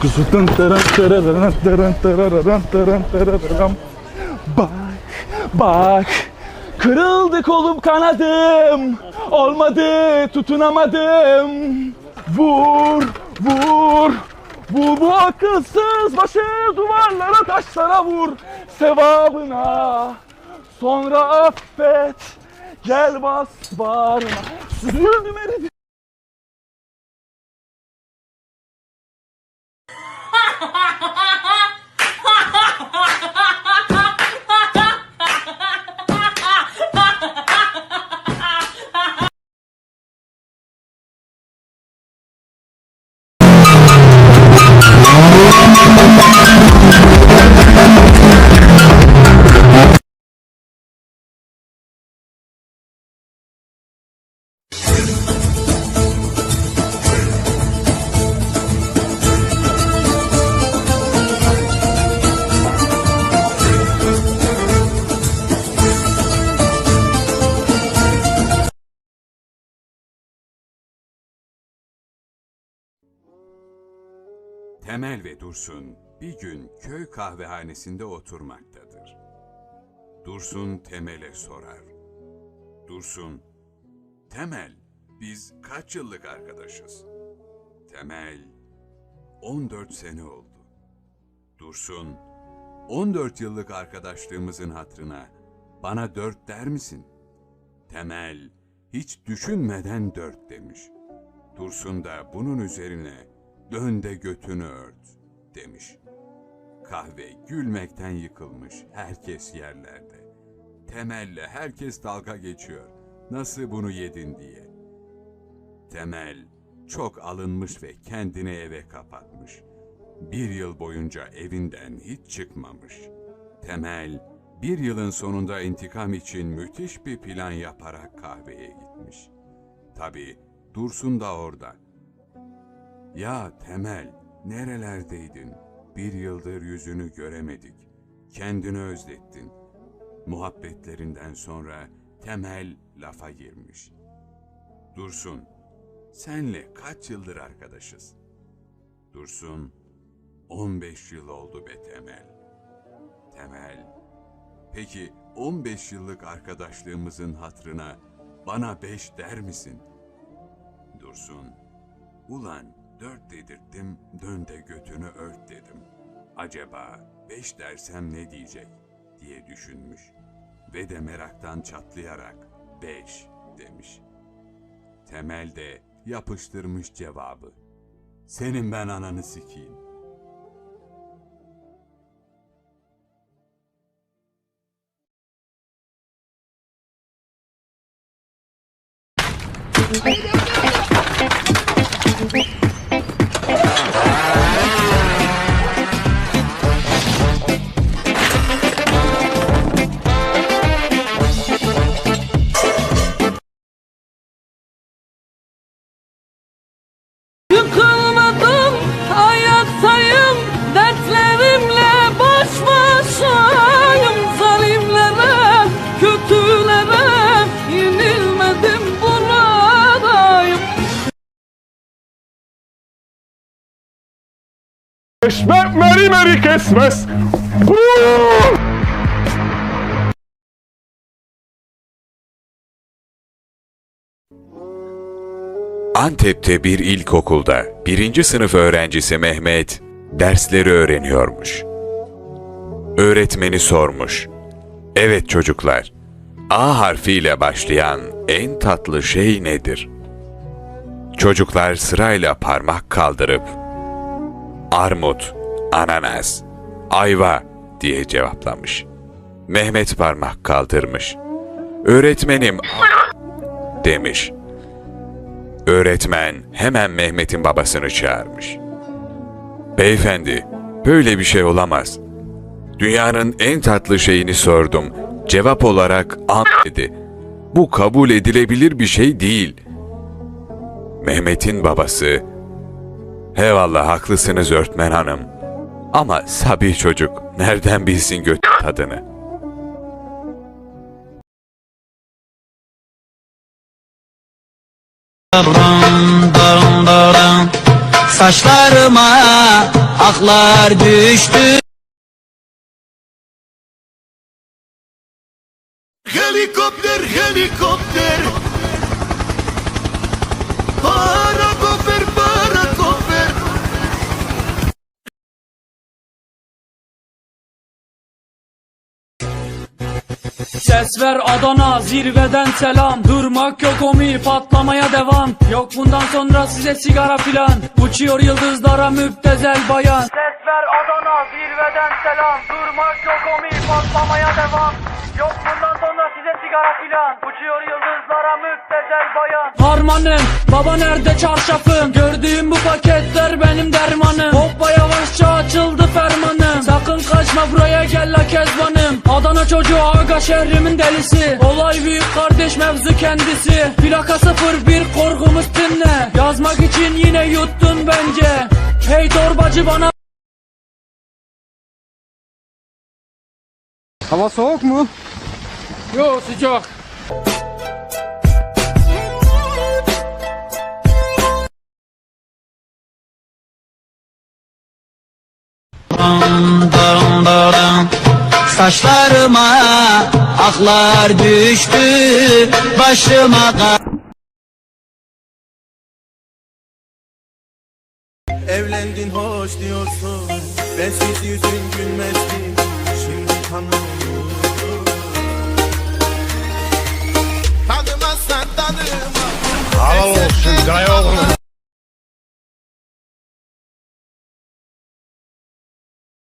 Kuzu. Bak bak kırıldı kolum kanadım olmadı tutunamadım vur vur! Bu bu akılsız başı duvarlara taşlara vur! Sevabına! Sonra affet! Gel bas bağrına! Süzüldüm eridim Temel ve Dursun bir gün köy kahvehanesinde oturmaktadır. Dursun Temel'e sorar. Dursun, Temel, biz kaç yıllık arkadaşız? Temel, 14 sene oldu. Dursun, 14 yıllık arkadaşlığımızın hatrına bana dört der misin? Temel, hiç düşünmeden dört demiş. Dursun da bunun üzerine dön de götünü ört demiş. Kahve gülmekten yıkılmış, herkes yerlerde. Temelle herkes dalga geçiyor. Nasıl bunu yedin diye. Temel çok alınmış ve kendini eve kapatmış. Bir yıl boyunca evinden hiç çıkmamış. Temel bir yılın sonunda intikam için müthiş bir plan yaparak kahveye gitmiş. Tabi Dursun da orada. Ya Temel, nerelerdeydin? Bir yıldır yüzünü göremedik. Kendini özlettin. Muhabbetlerinden sonra Temel lafa girmiş. Dursun, senle kaç yıldır arkadaşız? Dursun, 15 yıl oldu be Temel. Temel, peki 15 yıllık arkadaşlığımızın hatrına bana beş der misin? Dursun, Ulan dört dedirttim, dön de götünü ört dedim. Acaba beş dersem ne diyecek diye düşünmüş. Ve de meraktan çatlayarak beş demiş. Temel de yapıştırmış cevabı. Senin ben ananı sikeyim. Yıkılmadım, Kesme meri meri kesmez. Antep'te bir ilkokulda birinci sınıf öğrencisi Mehmet dersleri öğreniyormuş. Öğretmeni sormuş. Evet çocuklar, A harfiyle başlayan en tatlı şey nedir? Çocuklar sırayla parmak kaldırıp armut, ananas, ayva diye cevaplamış. Mehmet parmak kaldırmış. Öğretmenim demiş. Öğretmen hemen Mehmet'in babasını çağırmış. Beyefendi, böyle bir şey olamaz. Dünyanın en tatlı şeyini sordum. Cevap olarak an dedi. Bu kabul edilebilir bir şey değil. Mehmet'in babası Eyvallah haklısınız örtmen hanım. Ama sabi çocuk nereden bilsin göt tadını? Saçlarıma aklar düştü Helikopter, helikopter. Ses ver Adana zirveden selam. Durmak yok omi patlamaya devam. Yok bundan sonra size sigara filan. Uçuyor yıldızlara müptezel bayan Zirveden selam. Durmak yok omi patlamaya devam. Yok bundan sonra size sigara filan. Uçuyor yıldızlara müptezel bayan. Harmanım baba nerede çarşafım? Gördüğüm bu paketler benim dermanım. Hoppa yavaşça açıldı fermanım. Sakın kaçma buraya gel la kezbanım. Adana çocuğu aga şehrimin delisi. Olay büyük kardeş mevzu kendisi. Plaka 01 korkumuz dinle. Yazmak için yine yuttun bence. Hey torbacı bana Hava soğuk mu? Yo sıcak Saçlarıma aklar düştü Başıma Evlendin hoş diyorsun. Bensiz yüzün gülmezdi. Şimdi I Dial